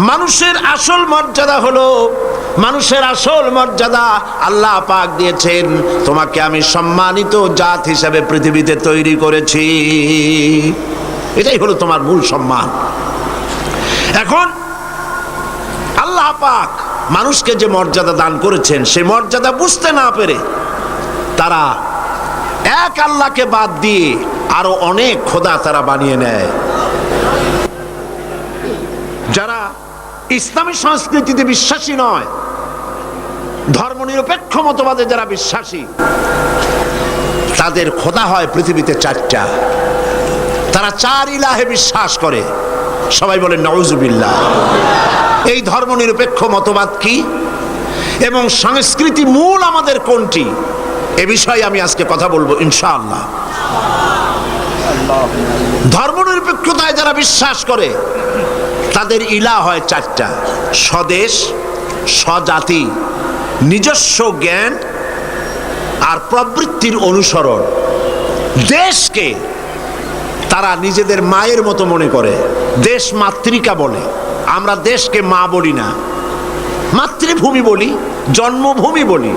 মানুষের আসল মর্যাদা হলো, মানুষের আসল মর্যাদা আল্লাহ পাক দিয়েছেন। তোমাকে আমি সম্মানিত জাত হিসাবে পৃথিবীতে তৈরি করেছি। এটাই হলো তোমার মূল সম্মান। এখন, আল্লাহ পাক মানুষকে যে মর্যাদা দান করেছেন সে মর্যাদা বুঝতে না পেরে তারা এক আল্লাহকে বাদ দিয়ে আরও অনেক খোদা তারা বানিয়ে নেয়। ইসলামী সংস্কৃতিতে বিশ্বাসী নয়। ধর্মনিরপেক্ষ মতবাদে যারা বিশ্বাসী, তাদের খোদা হয় পৃথিবীতে চারটা। তারা চার ইলাহে বিশ্বাস করে। সবাই বলে নওজুবিল্লাহ এই ধর্মনিরপেক্ষ মতবাদ কি? এবং সংস্কৃতি মূল আমাদের কোনটি? এ বিষয়ে আমি আজকে কথা বলব, ইনশাআল্লাহ। ধর্মনিরপেক্ষতায় যারা বিশ্বাস করে তাদের ইলা হয় চারটা। স্বদেশ স্বজাতি নিজস্ব জ্ঞান আর প্রবৃত্তির অনুসরণ। দেশকে তারা নিজেদের মায়ের মতো মনে করে। দেশ মাতৃকা বলে। আমরা দেশকে মা বলি না। মাতৃভূমি বলি জন্মভূমি বলি।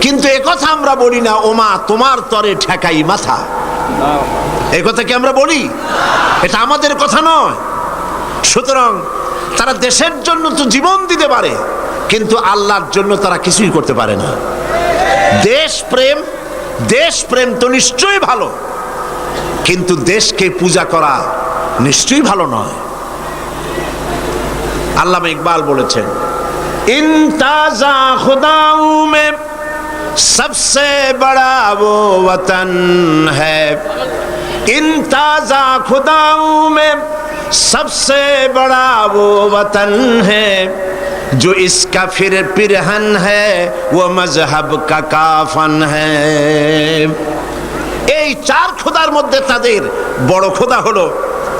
কিন্তু একথা আমরা বলি না ও মা তোমার তরে ঠেকাই মাথা। এ কথা কি আমরা বলি? এটা আমাদের কথা নয়। সুতরাং তারা দেশের জন্য তো জীবন দিতে পারে কিন্তু আল্লাহর জন্য তারা কিছুই করতে পারে না দেশ প্রেম দেশ প্রেম তো নিশ্চয়ই ভালো কিন্তু দেশকে পূজা করা নিশ্চয়ই ভালো নয় আল্লামা ইকবাল বলেছেন ইনতাজা খুদাউ মে सबसे बड़ा वो वतन है इन ताजा खुदाओं में सबसे बड़ा वो वतन है जो इसका फिर पिरहन है वो मजहब का काफन है এই চার খোদার মধ্যে তাদের বড় খোদা হলো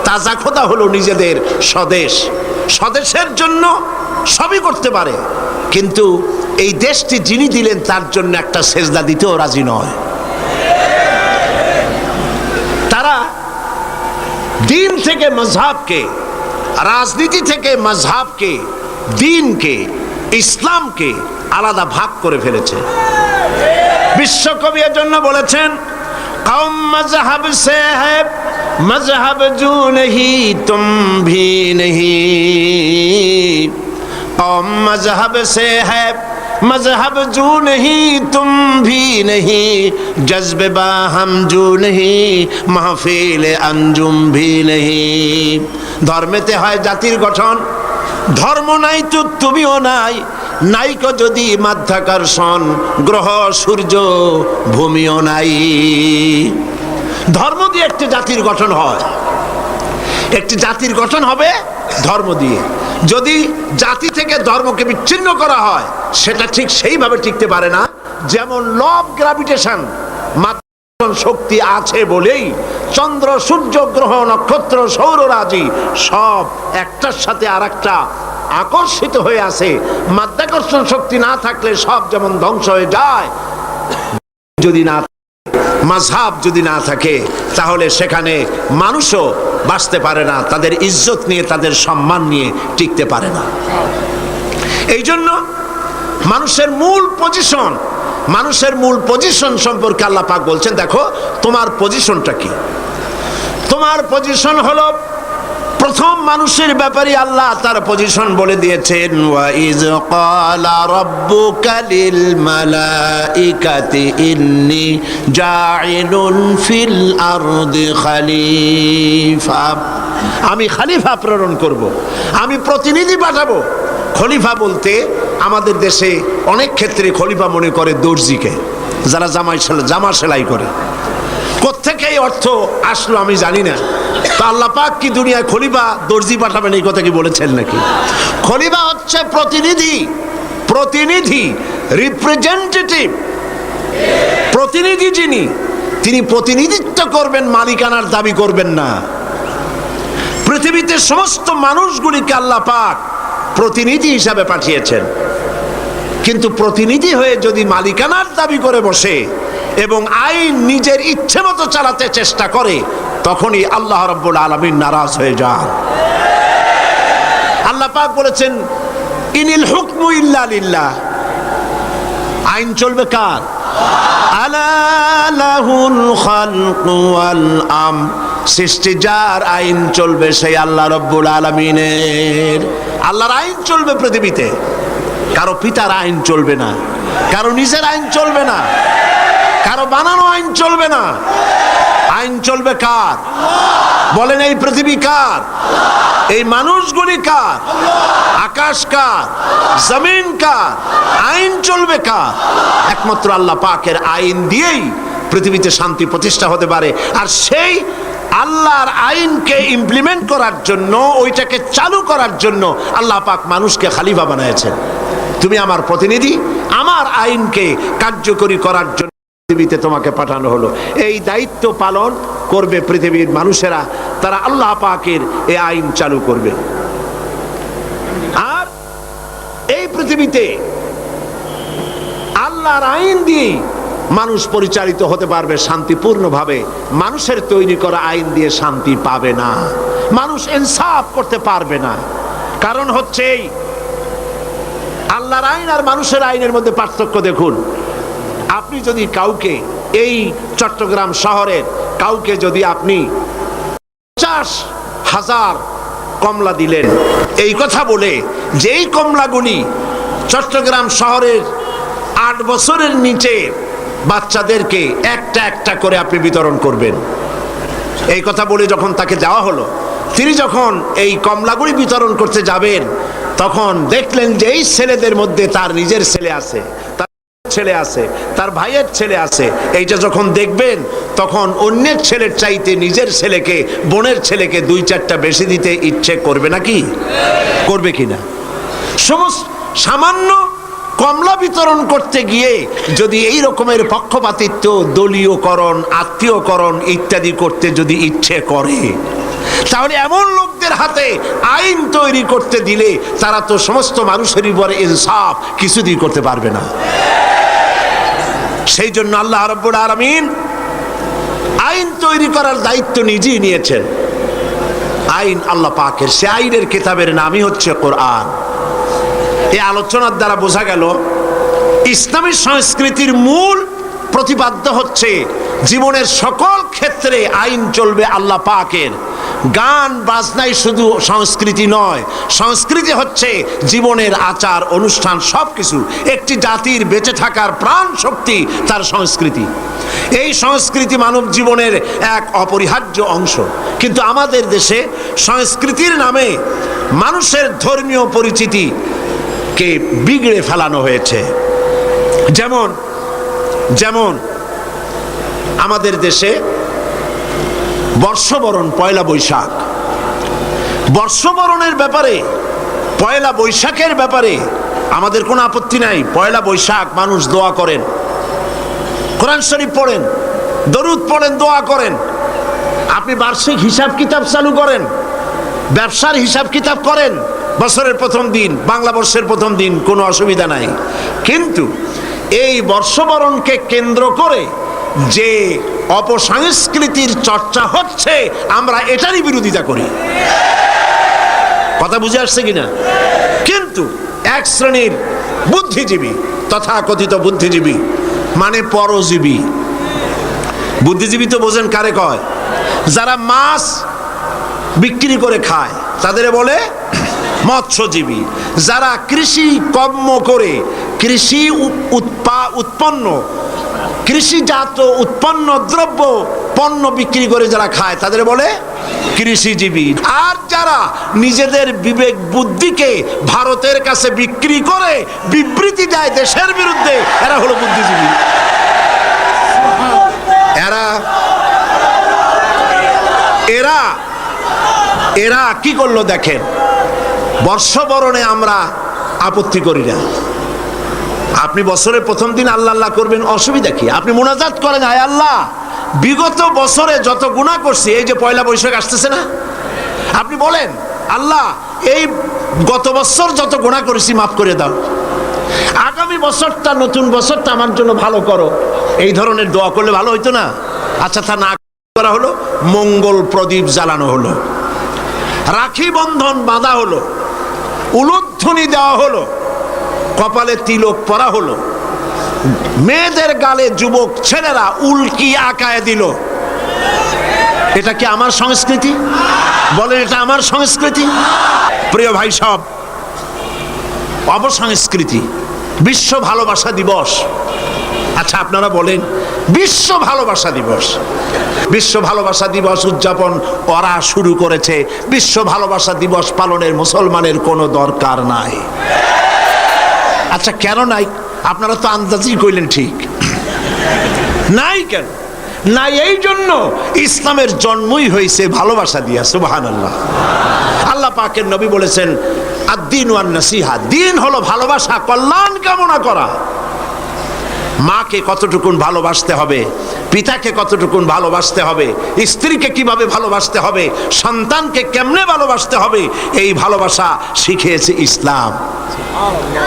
তাজা খোদা হলো নিজেদের স্বদেশ স্বদেশের জন্য সবই করতে পারে কিন্তু এই দেশটি যিনি দিলেন তার জন্য একটা সেজদা দিতেও রাজি নয় দিন থেকে মজহাবকে, রাজনীতি থেকে মজহাবকে, দিনকে, ইসলামকে আলাদা ভাগ করে ফেলেছে। বিশ্বকবি এর জন্য বলেছেন কম মজহাব সে হ্যাঁ مذہب جو نہیں تم بھی مذہب جو نہیں تم بھی نہیں جذب با ہم جو نہیں মাহফিল আঞ্জুম ভি নেহি ধর্মেতে হয় জাতির গঠন ধর্ম নাই তো তুমিও নাই। নাইক যদি মাধ্যাকর্ষণ, গ্রহ, সূর্য, ভূমিও নাই। ধর্ম দিয়ে একটি জাতির গঠন হয়। একটি জাতির গঠন হবে ধর্ম দিয়ে। যদি জাতি থেকে ধর্মকে বিচ্ছিন্ন করা হয়, সেটা ঠিক সেইভাবে টিকতে পারে না। যেমন লব গ্রাভিটেশন শক্তি আছে বলেই চন্দ্র, সূর্য, গ্রহ, নক্ষত্র সৌররাজি সব একটার সাথে আর একটা আকর্ষিত হয়ে আছে। মাধ্যাকর্ষণ শক্তি না থাকলে সব যেমন ধ্বংস হয়ে যায়, যদি না মাঝহাব যদি না থাকে, তাহলে সেখানে মানুষও বাঁচতে পারে না, তাদের ইজ্জত নিয়ে, তাদের সম্মান নিয়ে টিকতে পারে না। এই জন্য মানুষের মূল পজিশন মানুষের মূল পজিশন সম্পর্কে আল্লাহ পাক বলছেন, দেখো, তোমার পজিশনটা কি? তোমার পজিশন হলো প্রথম মানুষের ব্যাপারে আল্লাহ তার পজিশন বলে দিয়েছেন ইন্নী আমি খলিফা প্রেরণ করব, আমি প্রতিনিধি পাঠাবো। খলিফা বলতে আমাদের দেশে অনেক ক্ষেত্রে খলিফা মনে করে দর্জিকে, যারা জামাই জামা সেলাই করে। কোথেকে এই অর্থ আসলো আমি জানি না। তো আল্লাহ পাক কি দুনিয়ায় খলিফা দর্জি পাঠাবেন, এই কথা কি বলেছেন নাকি? খলিফা হচ্ছে প্রতিনিধি প্রতিনিধি রিপ্রেজেন্টেটিভ প্রতিনিধি যিনি, তিনি প্রতিনিধিত্ব করবেন, মালিকানার দাবি করবেন না। পৃথিবীতে সমস্ত মানুষগুলিকে আল্লাহ পাক প্রতিনিধি হিসাবে পাঠিয়েছেন। কিন্তু প্রতিনিধি হয়ে যদি মালিকানার দাবি করে বসে এবং আইন নিজের ইচ্ছে মতো চালাতে চেষ্টা করে, তখনই আল্লাহ রব্বুল আলমিন নারাজ হয়ে যান। আল্লাহ পাক বলেছেন, ইনিল হুকমু ইল্লা আইন চলবে কার? আলা লাহুল খালকু ওয়াল আম। সৃষ্টি যার আইন চলবে সেই আল্লাহ রব্বুল আলামিনের। আল্লাহর আইন চলবে পৃথিবীতে। কারও পিতার আইন চলবে না, কারও নিজের আইন চলবে না। কারও বানানো আইন চলবে না। আইন চলবে কার? বলেন এই পৃথিবী কার? এই মানুষগুলি কার? আকাশ কার? জমিন কার? আইন চলবে কার? একমাত্র আল্লাহ পাকের আইন দিয়েই পৃথিবীতে শান্তি প্রতিষ্ঠা হতে পারে। আর সেই আল্লাহর আইনকে ইমপ্লিমেন্ট করার জন্য, ওইটাকে চালু করার জন্য আল্লাহ পাক মানুষকে খালিফা বানিয়েছেন। তুমি আমার প্রতিনিধি, আমার আইনকে কার্যকরী করার জন্য পৃথিবীতে তোমাকে পাঠানো হলো। এই দায়িত্ব পালন করবে পৃথিবীর মানুষেরা। তারা আল্লাহ পাকের এই আইন চালু করবে। আর এই পৃথিবীতে আল্লাহর আইন দিয়ে মানুষ পরিচালিত হতে পারবে শান্তিপূর্ণভাবে। মানুষের তৈরি করা আইন দিয়ে শান্তি পাবে না। মানুষ ইনসাফ করতে পারবে না। কারণ হচ্ছে আল্লাহর আইন আর মানুষের আইনের মধ্যে পার্থক্য দেখুন। আপনি যদি কাউকে এই চট্টগ্রাম শহরের কাউকে যদি আপনি পঞ্চাশ হাজার কমলা দিলেন, এই কথা বলে যেই কমলাগুলি চট্টগ্রাম শহরের আট বছরের নিচে বাচ্চাদেরকে একটা একটা করে আপনি বিতরণ করবেন। এই কথা বলে যখন তাকে যাওয়া হলো, তিনি যখন এই কমলাগুড়ি বিতরণ করতে যাবেন, তখন দেখলেন যে এই ছেলেদের মধ্যে তার নিজের ছেলে আছে। ছেলে আছে, তার ভাইয়ের ছেলে আছে এইটা যখন দেখবেন, তখন অন্যের ছেলের চাইতে নিজের ছেলেকে, বোনের ছেলেকে দুই চারটা বেশি দিতে ইচ্ছে করবে নাকি? করবে কিনা? সমস্ত সামান্য কমলা বিতরণ করতে গিয়ে যদি এই রকমের পক্ষপাতিত্ব, দলীয়করণ, আত্মীয়করণ ইত্যাদি করতে যদি ইচ্ছে করে, তাহলে এমন লোকদের হাতে আইন তৈরি করতে দিলে তারা তো সমস্ত মানুষের উপরে ইনসাফ কিছুদিন করতে পারবে না। সেই জন্য আল্লাহ রব্বুল আলমিন আইন তৈরি করার দায়িত্ব নিজেই নিয়েছেন। আইন আল্লাহ পাকের, সে আইনের কিতাবের নামই হচ্ছে কোরআন। এই আলোচনার দ্বারা বোঝা গেল, ইসলামী সংস্কৃতির মূল প্রতিপাদ্য হচ্ছে জীবনের সকল ক্ষেত্রে আইন চলবে আল্লাহ পাকের। গান, বাজনাই শুধু সংস্কৃতি নয়। সংস্কৃতি হচ্ছে জীবনের আচার, অনুষ্ঠান সব কিছু একটি জাতির বেঁচে থাকার প্রাণ শক্তি তার সংস্কৃতি। এই সংস্কৃতি মানব জীবনের এক অপরিহার্য অংশ। কিন্তু আমাদের দেশে সংস্কৃতির নামে মানুষের ধর্মীয় পরিচিতি কে বিগড়ে ফেলানো হয়েছে। যেমন যেমন আমাদের দেশে বর্ষবরণ পয়লা বৈশাখ। বর্ষবরণের ব্যাপারে, পয়লা বৈশাখের ব্যাপারে আমাদের কোনো আপত্তি নাই। পয়লা বৈশাখ, মানুষ দোয়া করেন। কোরআন শরীফ পড়েন, দরুদ পড়েন, দোয়া করেন। আপনি বার্ষিক হিসাব কিতাব চালু করেন, ব্যবসার হিসাব কিতাব করেন, বছরের প্রথম দিন, বাংলা বর্ষের প্রথম দিন, কোনো অসুবিধা নাই। কিন্তু এই বর্ষবরণকে কেন্দ্র করে যে অপসংস্কৃতির চর্চা হচ্ছে, আমরা এটারই বিরোধিতা করি। কথা বুঝে আসছে কিনা? কিন্তু এক শ্রেণির বুদ্ধিজীবী তথা কথিত বুদ্ধিজীবী মানে পরজীবী। বুদ্ধিজীবী তো বোঝেন কারে কয়? যারা মাছ বিক্রি করে খায়, তাদের বলে মৎস্যজীবী। যারা কৃষি কর্ম করে, কৃষি উৎপা উৎপন্ন কৃষিজাত উৎপন্ন দ্রব্য পণ্য বিক্রি করে যারা খায়, তাদের বলে কৃষিজীবী। আর যারা নিজেদের বিবেক বুদ্ধিকে ভারতের কাছে বিক্রি করে বিবৃতি দেয় দেশের বিরুদ্ধে, এরা হলো বুদ্ধিজীবী। এরা এরা এরা কি করল দেখেন? বর্ষবরণে আমরা আপত্তি করি না। আপনি বছরের প্রথম দিন আল্লাহ আল্লাহ করবেন, অসুবিধা কি? আপনি মোনাজাত করেন আয় আল্লাহ। বিগত বছরে যত গুণা করছি, এই যে পয়লা বৈশাখ আসতেছে না? আপনি বলেন, আল্লাহ, এই গত বছর যত গুণা করেছি, মাফ করে দাও। আগামী বছরটা, নতুন বছরটা আমার জন্য ভালো করো। এই ধরনের দোয়া করলে ভালো হইতো না? আচ্ছা তা না করা হলো, মঙ্গল প্রদীপ জ্বালানো হলো। রাখি বন্ধন বাঁধা হলো। উলুধ্বনি দেওয়া হলো। কপালে তিলক পরা হলো। মেয়েদের গালে যুবক ছেলেরা উল্কি আকায় দিল। এটা কি আমার সংস্কৃতি? বলেন, এটা আমার সংস্কৃতি? প্রিয় ভাই সব অবসংস্কৃতি বিশ্ব ভালোবাসা দিবস। আচ্ছা আপনারা বলেন, বিশ্ব ভালোবাসা দিবস। বিশ্ব ভালোবাসা দিবস উদযাপন ওরা শুরু করেছে। বিশ্ব ভালোবাসা দিবস পালনের মুসলমানের কোনো দরকার নাই। আচ্ছা কেন নাই? আপনারা তো আন্দাজই কইলেন ঠিক। নাই কেন? নাই এই জন্য ইসলামের জন্মই হয়েছে ভালোবাসা দিয়া সুবাহান আল্লাহ আল্লাহ পাকের নবী বলেছেন আদিন ওয়ান নাসিহা দিন হলো ভালোবাসা, কল্যাণ কামনা করা। মাকে কতটুকুন ভালোবাসতে হবে? পিতাকে কতটুকুন ভালোবাসতে হবে? স্ত্রীকে কীভাবে ভালোবাসতে হবে? সন্তানকে কেমনে ভালোবাসতে হবে? এই ভালোবাসা শিখিয়েছে ইসলাম।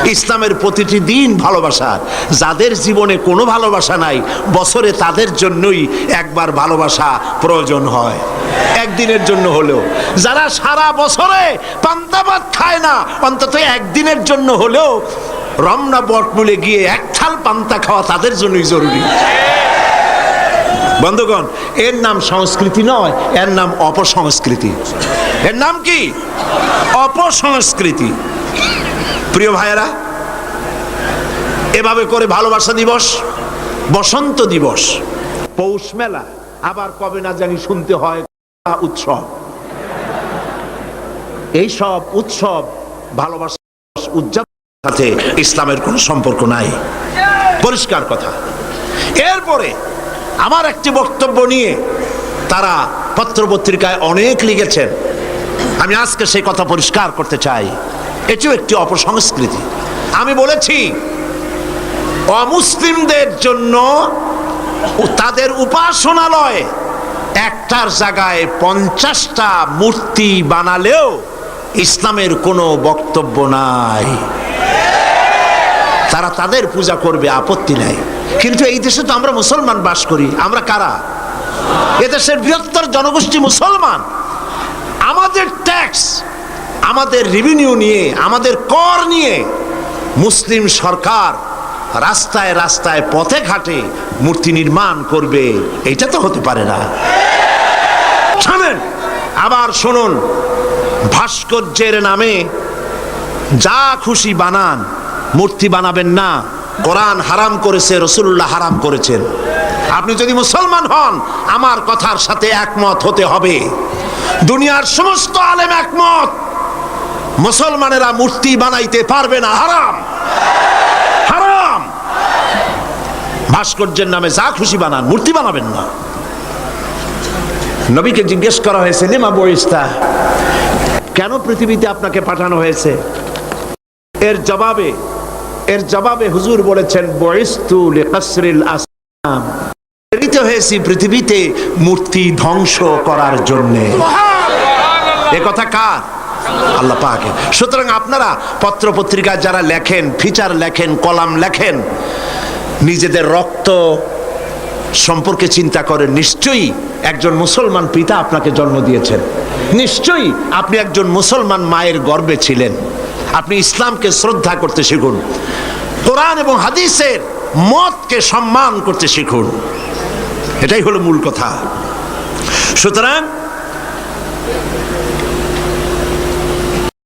ইসলামের প্রতিটি দিন ভালোবাসা। যাদের জীবনে কোনো ভালোবাসা নাই, বছরে তাদের জন্যই একবার ভালোবাসা প্রয়োজন হয়। একদিনের জন্য হলেও। যারা সারা বছরে পান্তাবাদ খায় না, অন্তত একদিনের জন্য হলেও রমনা বটমূলে গিয়ে এক থাল পান্তা খাওয়া তাদের জন্যই জরুরি। বন্ধুগণ, এর নাম সংস্কৃতি নয়, এর নাম অপসংস্কৃতি। এর নাম কি? অপসংস্কৃতি। প্রিয় ভাইয়েরা, এভাবে করে ভালোবাসা দিবস, বসন্ত দিবস, পৌষ মেলা, আবার কবে না জানি শুনতে হয় উৎসব। এই সব উৎসব ভালোবাসা উদযাপন সাথে ইসলামের কোনো সম্পর্ক নাই। পরিষ্কার কথা। এরপরে আমার একটি বক্তব্য নিয়ে তারা পত্রপত্রিকায় অনেক লিখেছেন। আমি আজকে সেই কথা পরিষ্কার করতে চাই। এটিও একটি অপসংস্কৃতি। আমি বলেছি, অমুসলিমদের জন্য তাদের উপাসনালয় একটার জায়গায় পঞ্চাশটা মূর্তি বানালেও ইসলামের কোনো বক্তব্য নাই। তারা তাদের পূজা করবে, আপত্তি নাই। কিন্তু এই দেশে তো আমরা মুসলমান বাস করি। আমরা কারা? এদেশের বৃহত্তর জনগোষ্ঠী মুসলমান। আমাদের ট্যাক্স আমাদের রেভিনিউ নিয়ে, আমাদের কর নিয়ে মুসলিম সরকার রাস্তায় রাস্তায় পথে ঘাটে মূর্তি নির্মাণ করবে। এটা তো হতে পারে না। শোনেন আবার শুনুন। ভাস্কর্যের নামে যা খুশি বানান। মূর্তি বানাবেন না। কোরআন হারাম করেছে রসুল্লাহ হারাম করেছেন। আপনি যদি মুসলমান হন, আমার কথার সাথে একমত হতে হবে। দুনিয়ার সমস্ত আলেম একমত। মুসলমানেরা মূর্তি বানাইতে পারবে না, হারাম। হারাম। ভাস্কর্যের নামে যা খুশি বানান, মূর্তি বানাবেন না। নবীকে জিজ্ঞেস করা হয়েছে লিমা বইস্তা কেন পৃথিবীতে আপনাকে পাঠানো হয়েছে? এর জবাবে এর জবাবে হুজুর বলেছেন বয়স্তু লিকাসরিল আসলাম। প্রেরিত হয়েছি পৃথিবীতে মূর্তি ধ্বংস করার জন্য। এ কথা কার? আল্লাহ পাকে সুতরাং আপনারা পত্র পত্রিকায় যারা লেখেন ফিচার লেখেন কলাম লেখেন নিজেদের রক্ত সম্পর্কে চিন্তা করেন। নিশ্চয়ই একজন মুসলমান পিতা আপনাকে জন্ম দিয়েছেন। নিশ্চয়ই আপনি একজন মুসলমান মায়ের গর্বে ছিলেন। আপনি ইসলামকে শ্রদ্ধা করতে শিখুন। কোরআন এবং হাদিসের মতকে সম্মান করতে শিখুন। এটাই হলো মূল কথা। সুতরাং